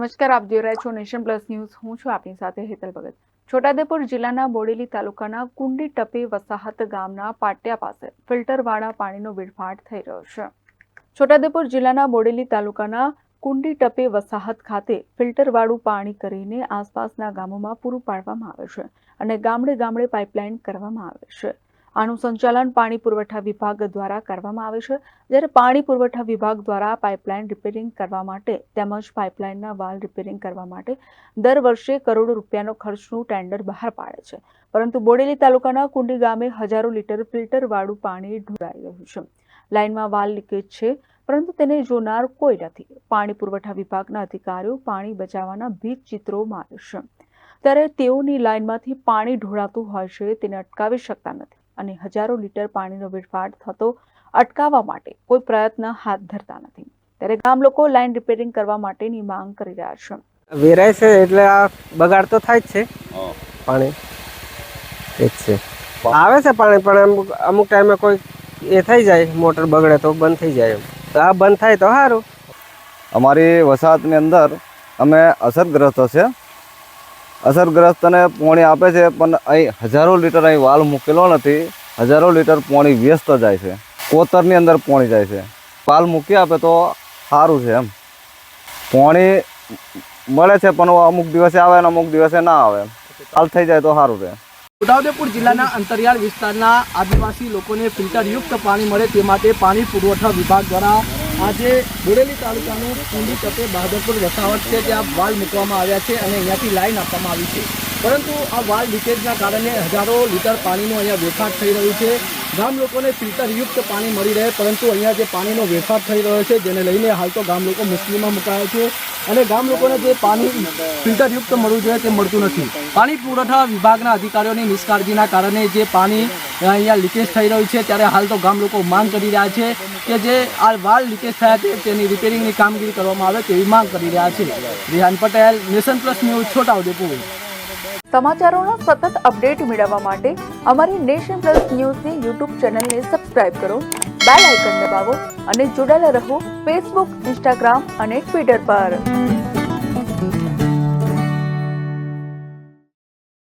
નમસ્કાર, આપ જોઈ રહ્યા છો નેશન પ્લસ ન્યૂઝ. હું છું આપની સાથે હેતલ ભગત. છોટાઉદેપુર જિલ્લાના બોડેલી તાલુકાના કુંડી ટપે વસાહત ગામના પાટિયા પાસે ફિલ્ટરવાળા પાણીનો વેડફાટ થઈ રહ્યો છે. છોટાઉદેપુર જિલ્લાના બોડેલી તાલુકાના કુંડી ટપે વસાહત ખાતે ફિલ્ટરવાળું પાણી કરીને આસપાસના ગામોમાં પૂરું પાડવામાં આવે છે અને ગામડે ગામડે પાઇપલાઇન કરવામાં આવે છે. આનું સંચાલન પાણી પુરવઠા વિભાગ દ્વારા કરવામાં આવે છે, જ્યારે પાણી પુરવઠા વિભાગ દ્વારા પાઇપલાઇન રિપેરિંગ કરવા માટે તેમજ પાઇપલાઇનના વાલ રિપેરિંગ કરવા માટે દર વર્ષે કરોડો રૂપિયાનો ખર્ચનું ટેન્ડર બહાર પાડે છે. પરંતુ બોડેલી તાલુકાના કુંડી ગામે હજારો લીટર ફિલ્ટરવાળું પાણી ઢોળાઈ રહ્યું છે. લાઇનમાં વાલ લીકેજ છે, પરંતુ તેને જોનાર કોઈ નથી. પાણી પુરવઠા વિભાગના અધિકારીઓ પાણી બચાવવાના ભીત ચિત્રો મારે છે. ત્યારે તેઓની લાઇનમાંથી પાણી ઢોળાતું હોય છે, તેને અટકાવી શકતા નથી. અને હજારો લીટર પાણીનો વેડફાટ થતો અટકાવવા માટે કોઈ પ્રયત્ન હાથ ધરતા નથી. ત્યારે ગામ લોકો લાઇન રિપેરિંગ કરવા માટેની માંગ કરી રહ્યા છે. વેરાય છે એટલે આ બગાડ તો થાય જ છે. પાણી. એ જ છે. આવે છે પાણી પણ અમુક અમુક ટાઈમે કોઈ એ થઈ જાય મોટર બગડે તો બંધ થઈ જાય એમ. તો આ બંધ થાય તો સારું. અમારી વસાહતની અંદર અમે અસરગ્રસ્ત છે. અસરગ્રસ્તને પોણી આપે છે, પણ અહીં હજારો લીટર અહીં વાલ મૂકેલો નથી. હજારો લીટર પોણી વ્યસ્ત જાય છે. કોતરની અંદર પોણી જાય છે. વાલ મૂકી આપે તો સારું છે એમ. પોણી મળે છે, પણ અમુક દિવસે આવે અને અમુક દિવસે ના આવે. હાલ થઈ જાય તો સારું રહે. છોટાઉદેપુર જિલ્લાના અંતરિયાળ વિસ્તારના આદિવાસી લોકોને ફિલ્ટરયુક્ત પાણી મળે તે માટે પાણી પુરવઠા વિભાગ દ્વારા આજે બોડેલી તાલુકાનું કુંડી તપે બહાદરપુર વસાવટ છે ત્યાં વાલ મૂકવામાં આવ્યા છે અને અહીંયાથી લાઈન આપવામાં આવી છે. પરંતુ આ વાલ લીકેજના કારણે હજારો લીટર પાણીનો અહીંયા વેફાટ થઈ રહ્યું છે. ગામ લોકોને ફિલ્ટરયુક્ત પાણી મળી રહે, પરંતુ અહીંયા જે પાણીનો વેફાટ થઈ રહ્યો છે, જેને લઈને હાલ તો ગામ લોકો મુશ્કેલીમાં મુકાયા છે અને ગામ લોકોને જે પાણી ફિલ્ટરયુક્ત મળવું જોઈએ તે મળતું નથી. પાણી પુરવઠા વિભાગના અધિકારીઓની નિષ્કાળજીના કારણે જે પાણી અહીંયા લીકેજ થઈ રહ્યું છે. ત્યારે હાલ તો ગામ લોકો માંગ કરી રહ્યા છે કે જે આ વાલ લીકેજ થયા છે, તેની રિપેરિંગની કામગીરી કરવામાં આવે તેવી માંગ કરી રહ્યા છે. Rihan Patel, nation plus news, Chhota Udepur. સમાચારોનો સતત અપડેટ મેળવવા માટે અમારી નેશન પ્લસ ન્યૂઝની યુટ્યુબ ચેનલને સબસ્ક્રાઇબ કરો, બેલ આઇકન દબાવો અને જોડાયેલા રહો ફેસબુક ઇન્સ્ટાગ્રામ અને ટ્વિટર પર.